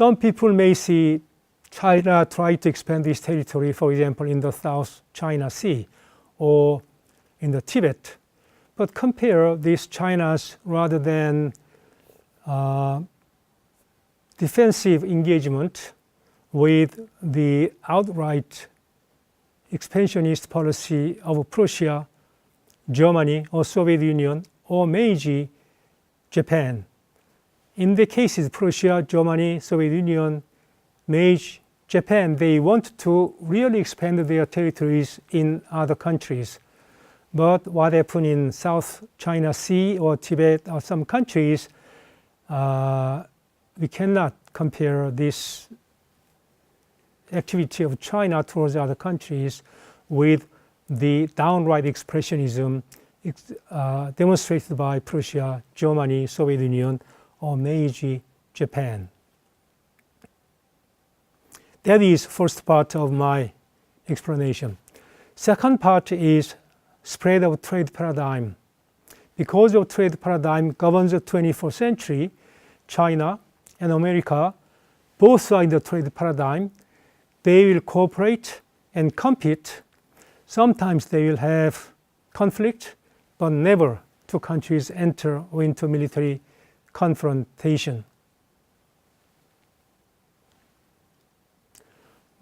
some people may see China try to expand this territory, for example, in the South China Sea or in the Tibet. But compare these China's rather than uh, defensive engagement with the outright expansionist policy of Prussia, Germany, or Soviet Union, or Meiji, Japan. In the cases Prussia, Germany, Soviet Union, Meiji, Japan, they want to really expand their territories in other countries. But what happened in South China Sea or Tibet or some countries, uh, we cannot compare this activity of China towards other countries with the downright expressionism uh, demonstrated by Prussia, Germany, Soviet Union, or Meiji, Japan. That is first part of my explanation. Second part is spread of trade paradigm. Because of trade paradigm governs the 21st century, China and America both are in the trade paradigm. They will cooperate and compete. Sometimes they will have conflict, but never two countries enter into military confrontation.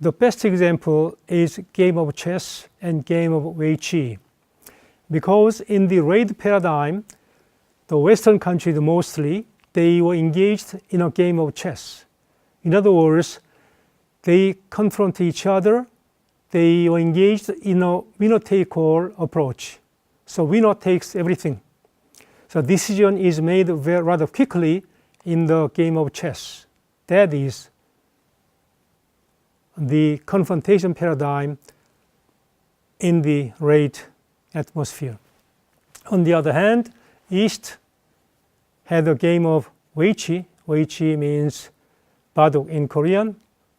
The best example is game of chess and game of Wei Weiqi. Because in the raid paradigm, the Western countries mostly, they were engaged in a game of chess. In other words, they confront each other, they were engaged in a winner-take-all approach. So winner takes everything. So decision is made very, rather quickly in the game of chess. That is the confrontation paradigm in the raid atmosphere. On the other hand, East had a game of Weiqi. Weiqi means baduk in Korean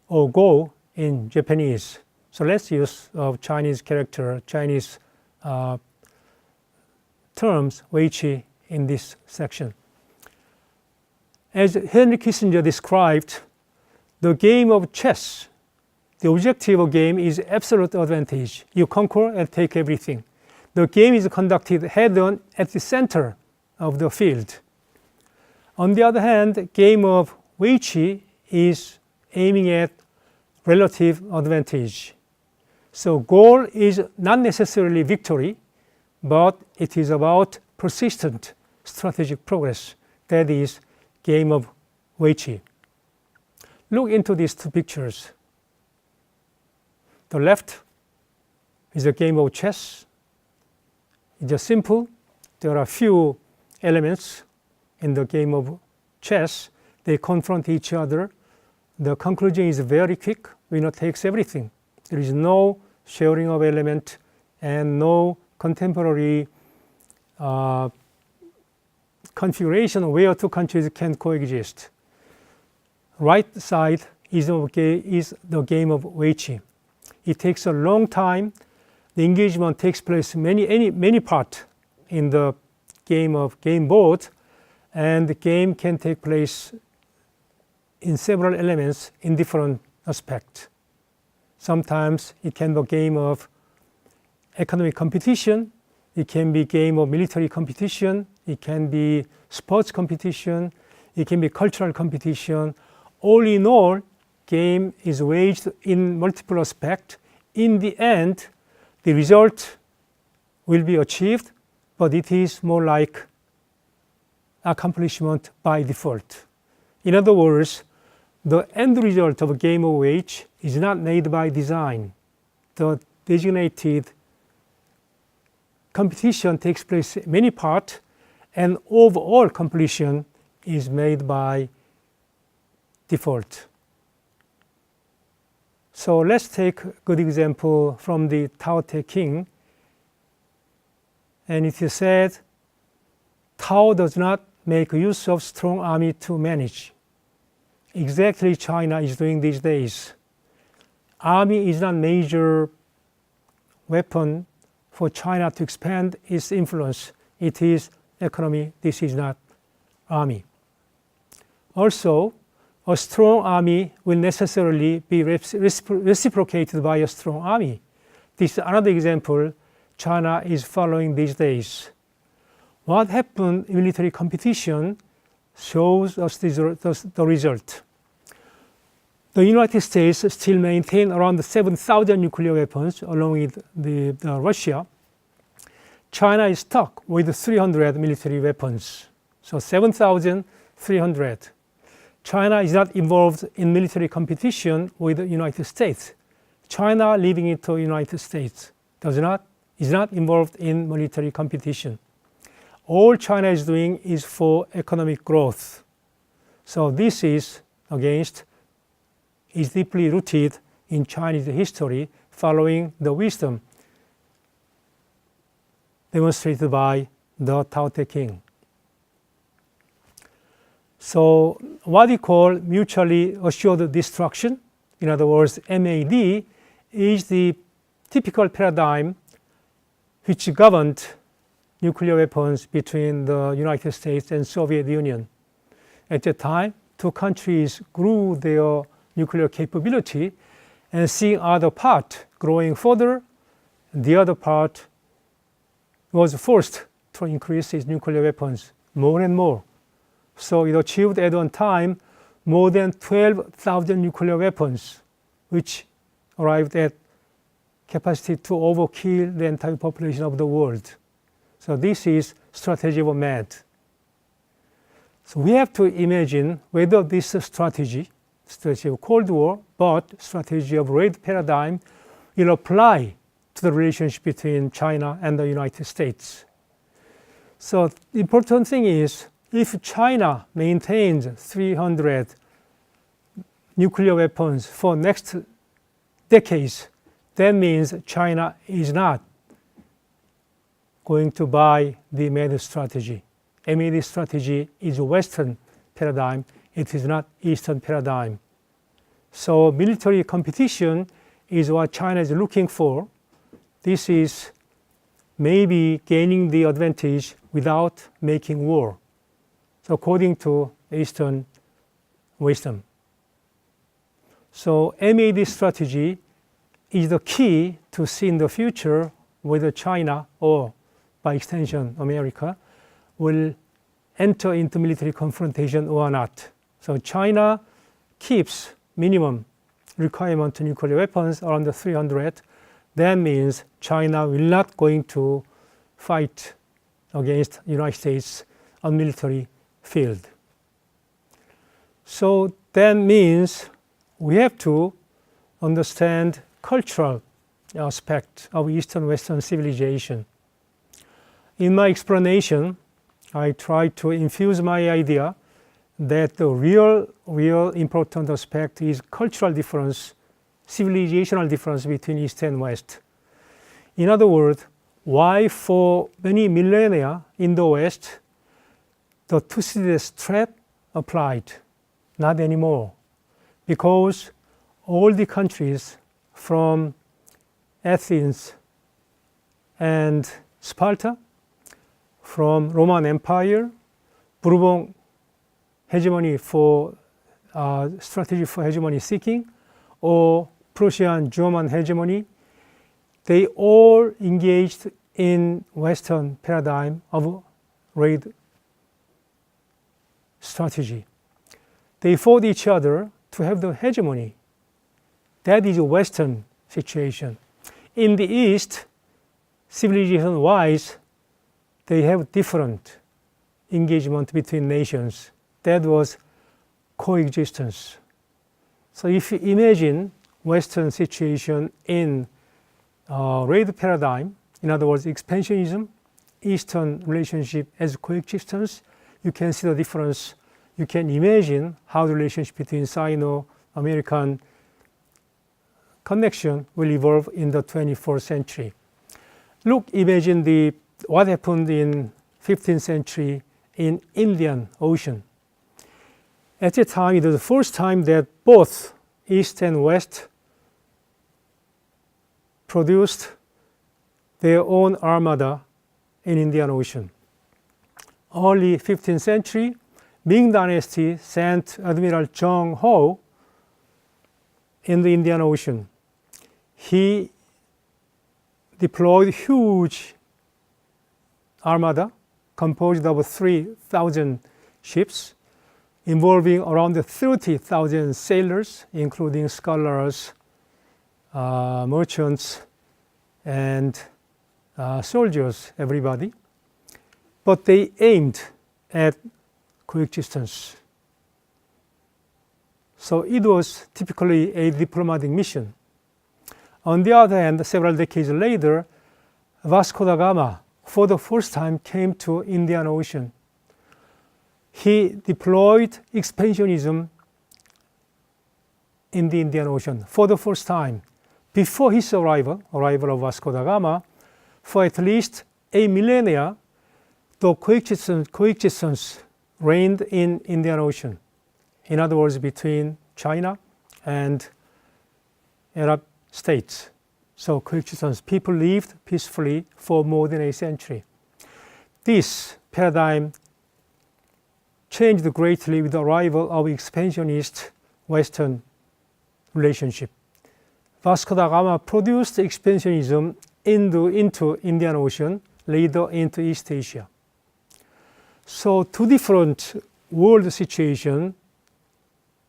or go in Japanese. So let's use of uh, Chinese character, Chinese uh, terms, Weiqi in this section. As Henry Kissinger described, the game of chess the objective of game is absolute advantage. You conquer and take everything. The game is conducted head-on at the center of the field. On the other hand, game of Weiqi is aiming at relative advantage. So goal is not necessarily victory, but it is about persistent strategic progress. That is game of Weiqi. Look into these two pictures. The left is a game of chess. It's simple. There are few elements in the game of chess. They confront each other. The conclusion is very quick. Winner takes everything. There is no sharing of element and no contemporary uh, configuration where two countries can coexist. Right side is, is the game of Weiqi. It takes a long time. The engagement takes place many, any, many part in the game of game board, and the game can take place in several elements in different aspects. Sometimes it can be a game of economic competition, it can be game of military competition, it can be sports competition, it can be cultural competition. All in all, game is waged in multiple aspects. In the end, the result will be achieved, but it is more like accomplishment by default. In other words, the end result of a game of wage is not made by design. The designated competition takes place many parts, and overall completion is made by default. So let's take a good example from the Tao Te King. And it is said, Tao does not make use of strong army to manage. Exactly China is doing these days. Army is not major weapon for China to expand its influence. It is economy. This is not army. Also, a strong army will necessarily be recipro- reciprocated by a strong army. This is another example China is following these days. What happened in military competition shows us the result. The United States still maintain around 7,000 nuclear weapons along with the, the Russia. China is stuck with 300 military weapons. So 7,300. China is not involved in military competition with the United States. China leaving it to United States does not is not involved in military competition. All China is doing is for economic growth. So this is against is deeply rooted in Chinese history following the wisdom demonstrated by the Tao Te King. So what we call mutually assured destruction, in other words, MAD, is the typical paradigm which governed nuclear weapons between the United States and Soviet Union. At the time, two countries grew their nuclear capability and seeing other part growing further, the other part was forced to increase its nuclear weapons more and more. So it achieved at one time more than 12,000 nuclear weapons, which arrived at capacity to overkill the entire population of the world. So this is strategy of MAD. So we have to imagine whether this strategy, strategy of Cold War, but strategy of red paradigm will apply to the relationship between China and the United States. So the important thing is if China maintains 300 nuclear weapons for next decades, that means China is not going to buy the MAD strategy. MAD strategy is a Western paradigm, it is not Eastern paradigm. So military competition is what China is looking for. This is maybe gaining the advantage without making war So according to Eastern wisdom. So MAD strategy is the key to see in the future whether China or by extension America will enter into military confrontation or not. So China keeps minimum requirement to nuclear weapons around the 300. That means China will not going to fight against United States on military field. So that means we have to understand cultural aspect of Eastern Western civilization. In my explanation, I try to infuse my idea that the real, real important aspect is cultural difference, civilizational difference between East and West. In other words, why for many millennia in the West the Thucydides trap applied, not anymore, because all the countries from Athens and Sparta, from Roman Empire, Bourbon hegemony for uh, strategy for hegemony seeking, or Prussian German hegemony, they all engaged in Western paradigm of raid strategy. They fought each other to have the hegemony. That is a Western situation. In the East, civilization wise, they have different engagement between nations. That was coexistence. So if you imagine Western situation in uh, raid paradigm, in other words, expansionism, Eastern relationship as coexistence, you can see the difference. You can imagine how the relationship between Sino-American connection will evolve in the 24th century. Look, imagine the what happened in 15th century in Indian Ocean. At the time, it was the first time that both East and West produced their own armada in Indian Ocean early 15th century, Ming Dynasty sent Admiral Zheng Ho in the Indian Ocean. He deployed huge armada composed of 3,000 ships involving around 30,000 sailors, including scholars, uh, merchants, and uh, soldiers, everybody. But they aimed at coexistence. So it was typically a diplomatic mission. On the other hand, several decades later, Vasco da Gama, for the first time, came to Indian Ocean. He deployed expansionism in the Indian Ocean for the first time. Before his arrival, arrival of Vasco da Gama, for at least a millennia, the coexistence, reigned in Indian Ocean. In other words, between China and Arab states. So coexistence, people lived peacefully for more than a century. This paradigm changed greatly with the arrival of expansionist Western relationship. Vasco da Gama produced expansionism into, into Indian Ocean, later into East Asia. So two different world situations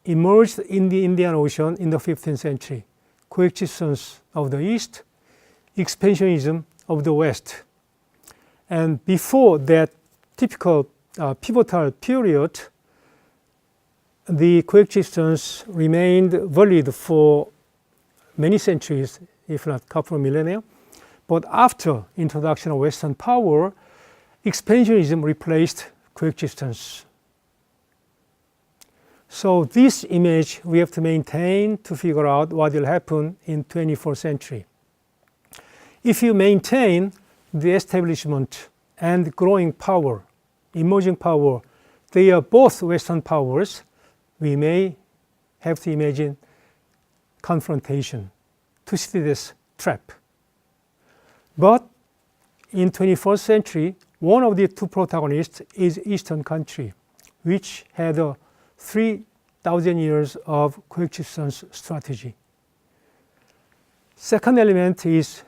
emerged in the Indian Ocean in the 15th century. Coexistence of the East, expansionism of the West. And before that typical uh, pivotal period, the coexistence remained valid for many centuries, if not couple of millennia. But after introduction of Western power, expansionism replaced coexistence. So this image we have to maintain to figure out what will happen in 24th century. If you maintain the establishment and growing power, emerging power, they are both Western powers, we may have to imagine confrontation to see this trap. But in 21st century, one of the two protagonists is Eastern country, which had a 3,000 years of coexistence strategy. Second element is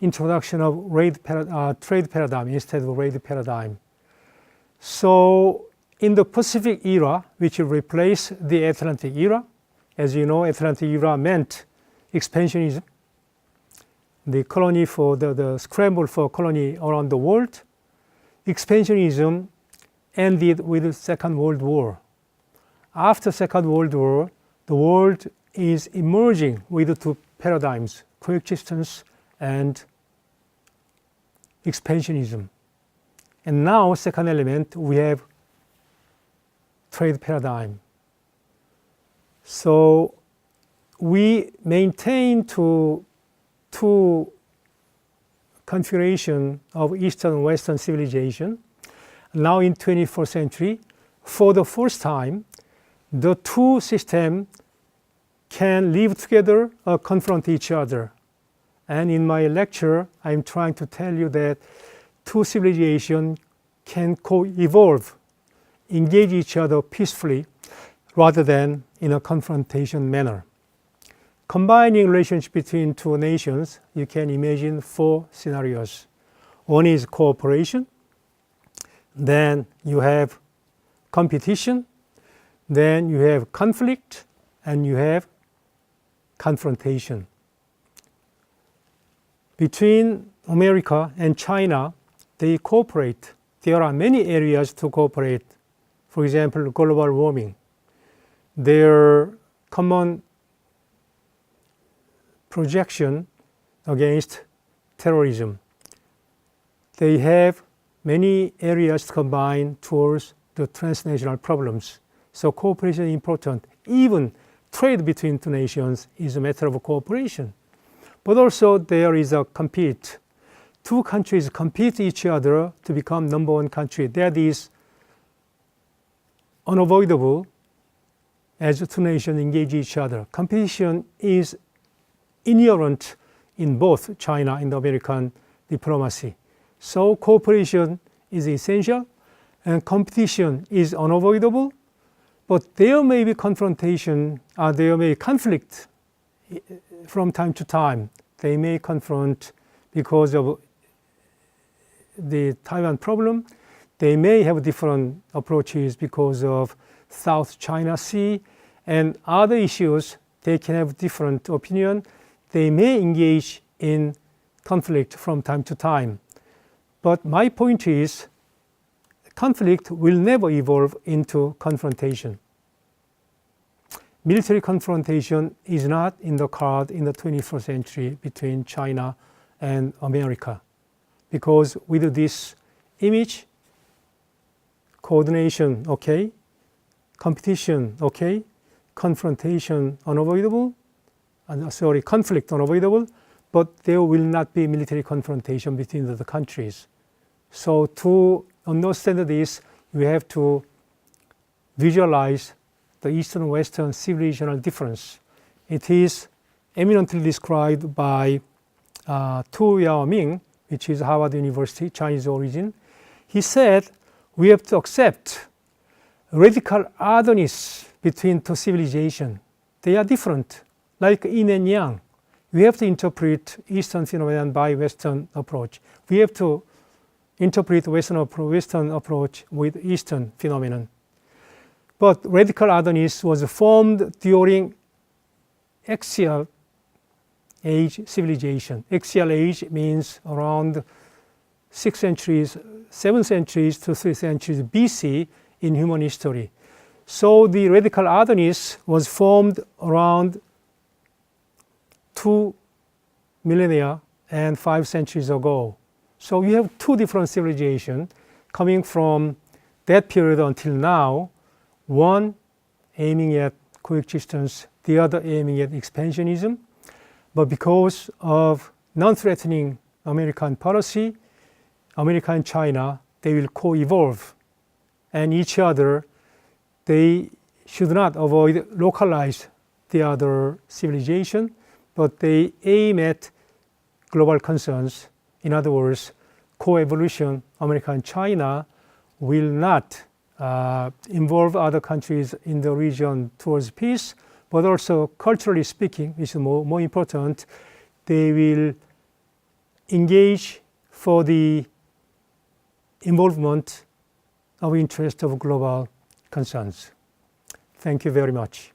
introduction of uh, trade paradigm instead of raid paradigm. So in the Pacific era, which replaced the Atlantic era, as you know, Atlantic era meant expansionism, the colony for the, the scramble for colony around the world. Expansionism ended with the Second World War. After Second World War, the world is emerging with two paradigms, coexistence and expansionism. And now, second element, we have trade paradigm. So we maintain to two configuration of Eastern and Western civilization. Now in 21st century, for the first time, the two systems can live together or confront each other. And in my lecture, I'm trying to tell you that two civilizations can co-evolve, engage each other peacefully, rather than in a confrontation manner. Combining relationship between two nations, you can imagine four scenarios. One is cooperation, then you have competition, then you have conflict, and you have confrontation. Between America and China, they cooperate. There are many areas to cooperate. For example, global warming. Their common projection against terrorism. They have many areas to combine towards the transnational problems. So cooperation is important. Even trade between two nations is a matter of cooperation. But also there is a compete. Two countries compete each other to become number one country. That is unavoidable as two nations engage each other. Competition is inherent in both China and American diplomacy. So cooperation is essential. and competition is unavoidable, but there may be confrontation, uh, there may be conflict from time to time. They may confront because of the Taiwan problem. They may have different approaches because of South China Sea and other issues. They can have different opinion. They may engage in conflict from time to time. But my point is, conflict will never evolve into confrontation. Military confrontation is not in the card in the 21st century between China and America. Because with this image, coordination, okay, competition, okay, confrontation unavoidable, and sorry, conflict unavoidable, but there will not be military confrontation between the, the countries. So to understand this, we have to visualize the Eastern Western civilizational difference. It is eminently described by uh, Tu Yao Ming, which is Harvard University, Chinese origin. He said, we have to accept radical otherness between two civilizations. They are different, like yin and yang. We have to interpret Eastern phenomenon by Western approach. We have to interpret Western, Western approach with Eastern phenomenon. But radical otherness was formed during axial age civilization. Axial age means around six centuries, seven centuries to three centuries BC in human history. So the radical otherness was formed around two millennia and five centuries ago. So you have two different civilizations coming from that period until now, one aiming at coexistence, the other aiming at expansionism. But because of non-threatening American policy, America and China, they will co-evolve and each other, they should not avoid localize the other civilization, but they aim at global concerns. In other words, co-evolution, America and China will not uh, involve other countries in the region towards peace, but also culturally speaking, which is more, more important, they will engage for the involvement of interest of global concerns. Thank you very much.